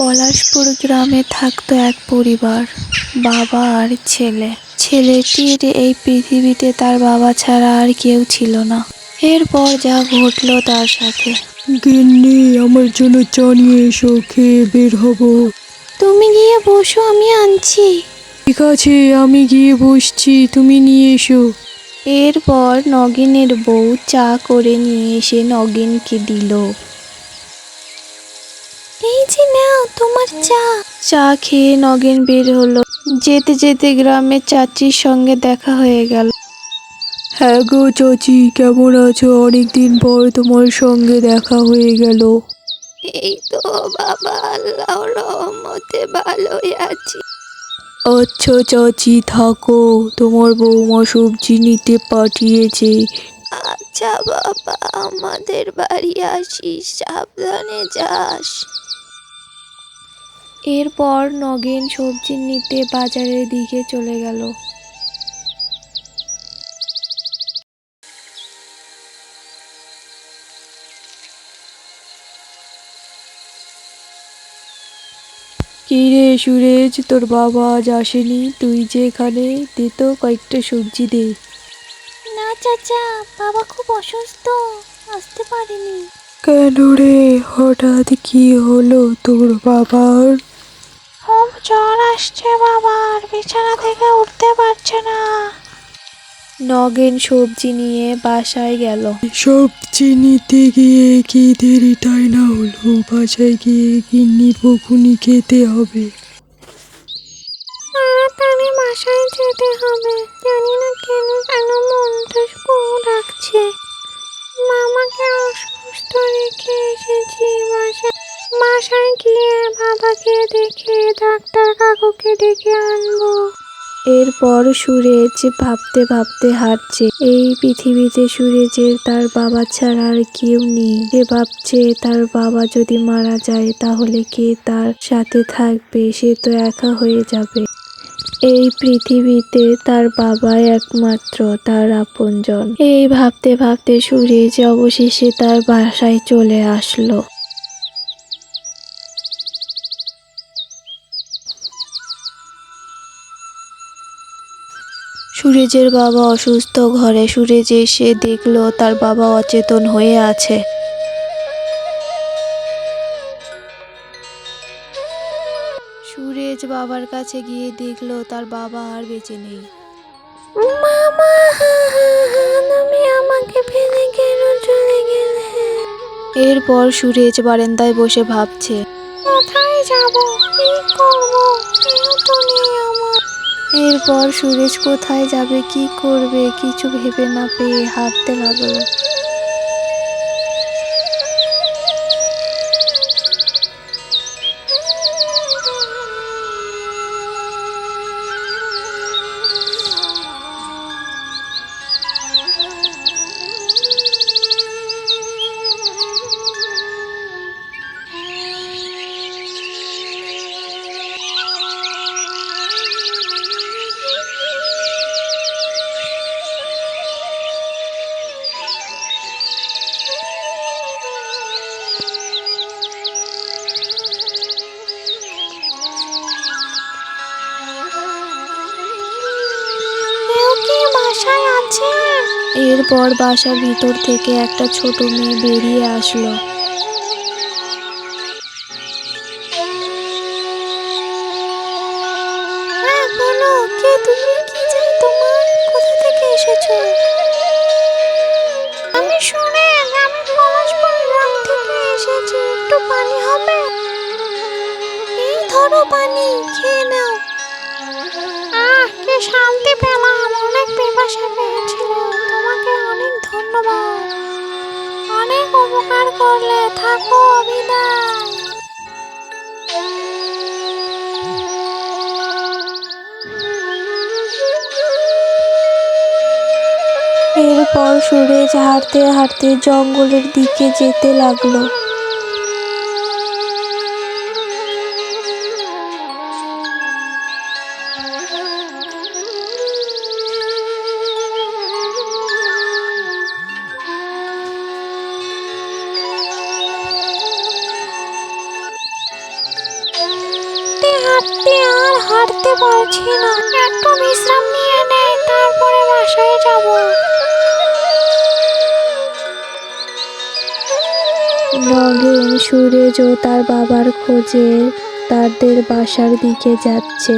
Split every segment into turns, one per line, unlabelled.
পলাশপুর গ্রামে থাকতো এক পরিবার বাবা আর ছেলে। ছেলেটির এই পৃথিবীতে তার বাবা ছাড়া আর কেউ ছিল না। এরপর যা ঘটলো তার সাথে।
গিন্নি আমার জন্য চা নিয়ে এসো খেয়ে বের হব।
তুমি গিয়ে বসো আমি আনছি।
ঠিক আছে আমি গিয়ে বসছি তুমি নিয়ে এসো।
এরপর নগিনের বউ চা করে নিয়ে এসে নগিনকে দিল। এই যে নাও তোমার চা। চা খেয়ে নগিন বের হলো। যেতে যেতে গ্রামের চাচির সঙ্গে দেখা হয়ে গেল।
হ্যাঁ গো চাচি কেমন আছো? অনেকদিন পর তোমার সঙ্গে দেখা হয়ে গেল।
এই তো বাবা আল্লাহর রহমতে ভালোই আছি।
আচ্ছা চাচি থাকো। তোমার বৌমা সবজি নিতে পাঠিয়েছে।
আচ্ছা বাবা আমাদের বাড়ি আসিস সাবধানে যাস। এরপর নগেন সবজি নিতে বাজারের দিকে চলে গেল।
কি রে সুরেশ তোর বাবা আজ আসেনি তুই যে এখানে দে তো কয়েকটা সবজি দে।
না চাচা বাবা খুব অসুস্থ আসতে পারেনি।
কেন রে হঠাৎ কি হলো তোর বাবার?
খুব জ্বর আসছে বাবার বিছানা থেকে উঠতে পারছে না। নগেন সবজি নিয়ে বাসায় গেল।
সবজি নিতে গিয়ে কি দেরিটাই না হলো? বাসায় গিয়ে গিন্নি বকুনি খেতে হবে।
তাড়াতাড়ি বাসায় যেতে হবে। জানি না কেন কেন মনটা খুব ডাকছে মামাকে অসুস্থ রেখে এসেছি বাসায়। বাসায় গিয়ে বাবাকে দেখে ডাক্তার কাকুকে ডেকে আনব। এরপর সুরেজ ভাবতে ভাবতে হাঁটছে। এই পৃথিবীতে সুরেজের তার বাবা ছাড়া আর কেউ নেই। সে ভাবছে তার বাবা যদি মারা যায়, তাহলে কে তার সাথে থাকবে? সে তো একা হয়ে যাবে। এই পৃথিবীতে তার বাবা একমাত্র, তার আপনজন। এই ভাবতে ভাবতে সুরেজ অবশেষে তার বাসায় চলে আসলো। সুরেজের বাবা অসুস্থ ঘরে সুরেজ এসে দেখল তার বাবা অচেতন হয়ে আছে। সুরেজ বাবার কাছে গিয়ে দেখল তার বাবা আর বেঁচে নেই। মামা তুমি আমাকে ফেলে কেন চলে গেলে? এরপর সুরেজ বারান্দায় বসে ভাবছে। কোথায় যাব? কি করব? কেউ তো নেই এরপর সুরেশ কোথায় যাবে কি করবে কিছু ভেবে না পেয়ে হাঁটতে লাগল। বাসায় আছে? এরপর বাসার ভিতর থেকে একটা ছোট মেয়ে বেরিয়ে আসলো। হ্যাঁ কে তুমি? কি তোমার? কোথা থেকে এসেছ? আমি শুনে আমি পলাশপুর গ্রাম থেকে এসেছি। একটু পানি হবে? এই ধরো পানি খেয়ে নাও। শান্তি পেলাম, অনেক পিপাসা পেয়েছিল তোমাকে অনেক ধন্যবাদ। অনেক উপকার করলে, থাকো বিদায় এরপর সুরেশ হাঁটতে হাঁটতে জঙ্গলের দিকে যেতে লাগল।
সত্যি আর হাঁটতে পারছি না। একটু বিশ্রাম নিয়ে নেই তারপরে বাসায় যাব।
নগেন সুরেজ ও তার বাবার খোঁজে তাদের বাসার দিকে যাচ্ছে।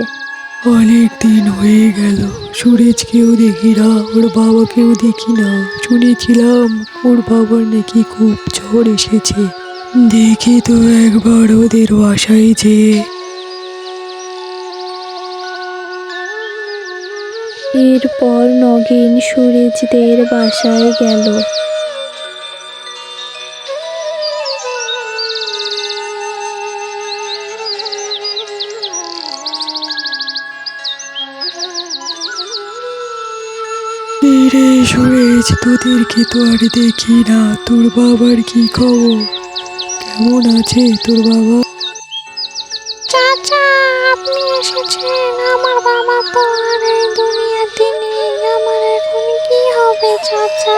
অনেক দিন হয়ে গেল সুরেজকেও দেখি না ওর বাবাকেও দেখি না। শুনেছিলাম ওর বাবার নাকি খুব ঝড় এসেছে। দেখি তো একবার ওদের বাসায় যে
এরপর নগেন সুরেজদের বাসায় গেল।
রে সুরেজ তোদেরকে তো আর দেখি না? তোর বাবার কি খবর? কেমন আছে তোর বাবা?
চাচা আপনি এসেছেন। আমার বাবা তো আর এই চাচা।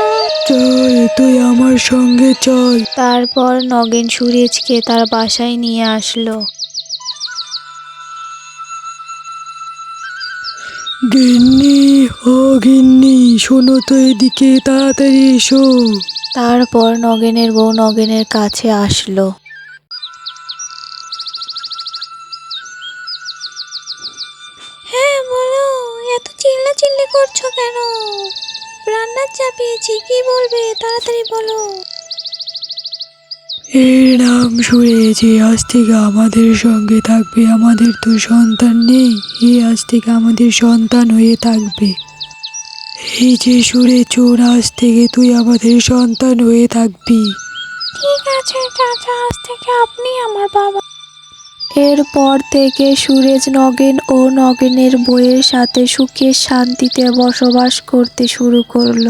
চল তুই আমার সঙ্গে চল।
তারপর নগেন সুরেজকে তার বাসায় নিয়ে আসলো।
গিন্নি ও গিন্নি শোনো তো এদিকে তাড়াতাড়ি এসো।
তারপর নগেনের বউ নগেনের কাছে আসলো।
হ্যাঁ বলো এত চিল্লা চিল্লি করছ কেন? রান্নার চাপিয়েছি কি বলবে তাড়াতাড়ি বলো।
এর নাম এ আজ থেকে আমাদের সঙ্গে থাকবে আমাদের তো সন্তান নেই। এ আজ থেকে আমাদের সন্তান হয়ে থাকবে। এই যে সুরে চোর আজ থেকে তুই আমাদের সন্তান হয়ে থাকবি।
ঠিক আছে চাচা আজ থেকে আপনি আমার বাবা।
এরপর থেকে সুরেজ নগেন ও নগেনের বইয়ের সাথে সুখে শান্তিতে বসবাস করতে শুরু করল।